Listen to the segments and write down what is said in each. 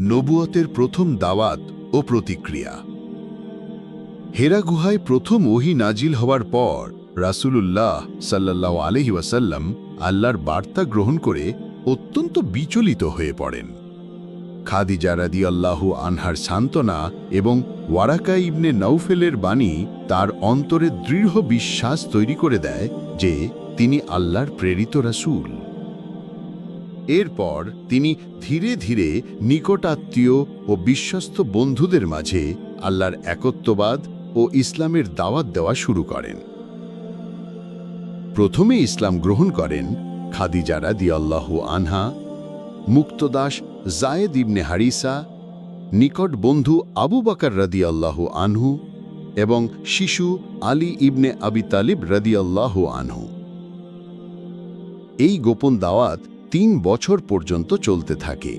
নবুয়তের প্রথম দাওয়াত ও প্রতিক্রিয়া। হেরা গুহায় প্রথম ওহি নাজিল হওয়ার পর রাসূলুল্লাহ সাল্লাল্লাহু আলহি ওয়াসাল্লাম আল্লাহর বার্তা গ্রহণ করে অত্যন্ত বিচলিত হয়ে পড়েন। খাদিজা রাদিয়াল্লাহু আনহার সান্ত্বনা এবং ওয়ারাকা ইবনে নৌফেলের বাণী তার অন্তরে দৃঢ় বিশ্বাস তৈরি করে দেয় যে তিনি আল্লাহর প্রেরিত রাসূল। এরপর তিনি ধীরে ধীরে নিকটাত্মীয় ও বিশ্বস্ত বন্ধুদের মাঝে আল্লাহর একত্ববাদ ও ইসলামের দাওয়াত দেওয়া শুরু করেন। প্রথমে ইসলাম গ্রহণ করেন খাদিজারা দিয়াল্লাহু আনহা, মুক্তদাস জায়েদ ইবনে হারিসা, নিকট বন্ধু আবু বাকার রাদিয়াল্লাহু আনহু এবং শিশু আলী ইবনে আবি তালিব রাদিয়াল্লাহু আনহু। এই গোপন দাওয়াত তিন বছর পর্যন্ত চলতে থাকে।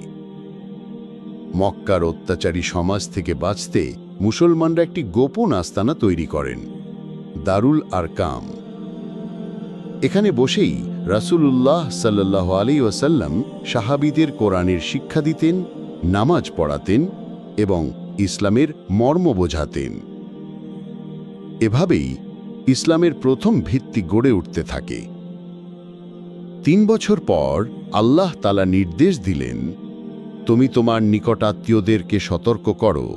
মক্কার অত্যাচারী সমাজ থেকে বাঁচতে মুসলমানরা একটি গোপন আস্তানা তৈরি করেন, দারুল আরকাম। এখানে বসেই রাসূলুল্লাহ সাল্লাহ আলী ওয়াসাল্লাম সাহাবিদের কোরআনের শিক্ষা দিতেন, নামাজ পড়াতেন এবং ইসলামের মর্ম বোঝাতেন। এভাবেই ইসলামের প্রথম ভিত্তি গড়ে উঠতে থাকে। তিন বছর পর আল্লাহ তালা নির্দেশ দিলেন, তুমি তোমার নিকটাত্মীয়দেরকে সতর্ক করো।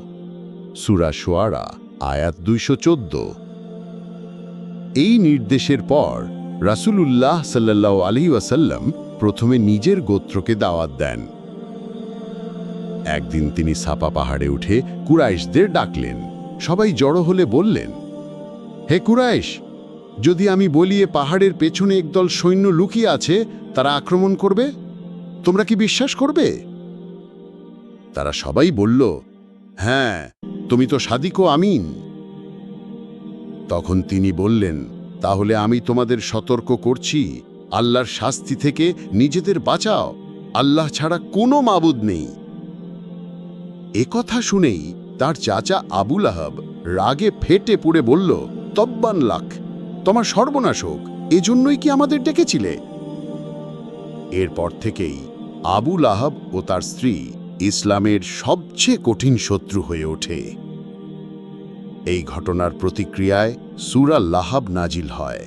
সুরা সোয়ারা, আয়াত দুইশ চোদ্দ। এই নির্দেশের পর রাসূলুল্লাহ সাল্লাহ আলী ওয়াসাল্লাম প্রথমে নিজের গোত্রকে দাওয়াত দেন। একদিন তিনি সাপা পাহাড়ে উঠে কুরাইশদের ডাকলেন। সবাই জড়ো হলে বললেন, হে কুরাইশ যদি আমি বলি এ পাহাড়ের পেছনে একদল সৈন্য লুকিয়ে আছে, তারা আক্রমণ করবে? তোমরা কি বিশ্বাস করবে? তারা সবাই বলল হ্যাঁ তুমি তো সাদিকো আমিন। তখন তিনি বললেন, তাহলে আমি তোমাদের সতর্ক করছি। আল্লাহর শাস্তি থেকে নিজেদের বাঁচাও। আল্লাহ ছাড়া কোনো মাবুদ নেই। একথা শুনেই তার চাচা আবুল আহাব রাগে ফেটে পুড়ে বলল, তব্বান লাখ তোমার সর্বনাশ হোক, এজন্যই কি আমাদের ডেকেছিলে? এরপর থেকেই আবুল আহাব ও তার স্ত্রী ইসলামের সবচেয়ে কঠিন শত্রু হয়ে ওঠে। এই ঘটনার প্রতিক্রিয়ায় সুরা লাহাব নাজিল হয়।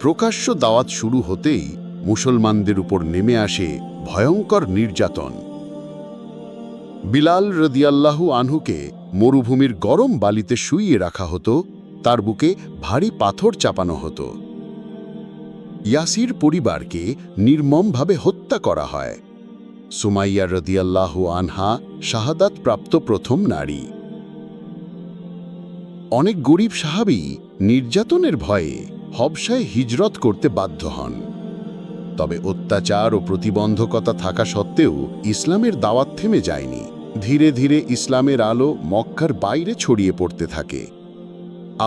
প্রকাশ্য দাওয়াত শুরু হতেই মুসলমানদের উপর নেমে আসে ভয়ঙ্কর নির্যাতন। বিলাল রদিয়াল্লাহু আনহুকে মরুভূমির গরম বালিতে শুইয়ে রাখা হতো তার বুকে ভারী পাথর চাপানো হতো। ইয়াসির পরিবারকে নির্মমভাবে হত্যা করা হয়। সুমাইয়া রদিয়াল্লাহু আনহা শাহাদাত প্রাপ্ত প্রথম নারী। অনেক গরিব সাহাবি নির্যাতনের ভয়ে হবসায় হিজরত করতে বাধ্য হন। তবে অত্যাচার ও প্রতিবন্ধকতা থাকা সত্ত্বেও ইসলামের দাওয়াত থেমে যায়নি। ধীরে ধীরে ইসলামের আলো মক্কার বাইরে ছড়িয়ে পড়তে থাকে।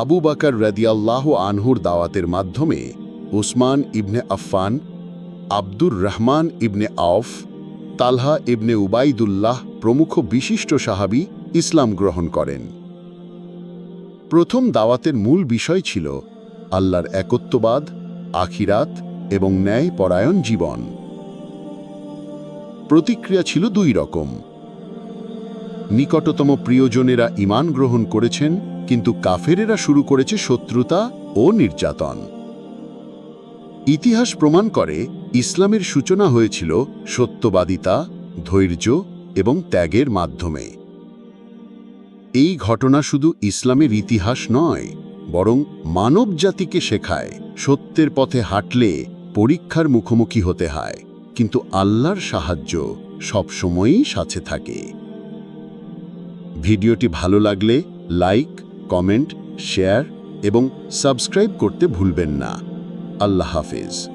আবু বাকার রাদিয়াল্লাহ আনহুর দাওয়াতের মাধ্যমে Usman ibn Affan, Abdur Rahman ibn Auf Talha ibn Ubaidullah প্রমুখ বিশিষ্ট সাহাবি ইসলাম গ্রহণ করেন। প্রথম দাওয়াতের মূল বিষয় ছিল আল্লাহর একত্ববাদ, আখিরাত এবং ন্যায় পরায়ণ জীবন। প্রতিক্রিয়া ছিল দুই রকম। নিকটতম প্রিয়জনেরা ইমান গ্রহণ করেছেন কিন্তু কাফেরেরা শুরু করেছে শত্রুতা ও নির্যাতন। ইতিহাস প্রমাণ করে ইসলামের সূচনা হয়েছিল সত্যবাদিতা, ধৈর্য এবং ত্যাগের মাধ্যমে। এই ঘটনা শুধু ইসলামের ইতিহাস নয়, বরং মানব জাতিকে শেখায় সত্যের পথে হাঁটলে পরীক্ষার মুখোমুখি হতে হয়, কিন্তু আল্লাহর সাহায্য সবসময়ই সাথে থাকে। ভিডিওটি ভালো লাগলে লাইক কমেন্ট শেয়ার এবং সাবস্ক্রাইব করতে ভুলবেন না। আল্লাহ হাফেজ।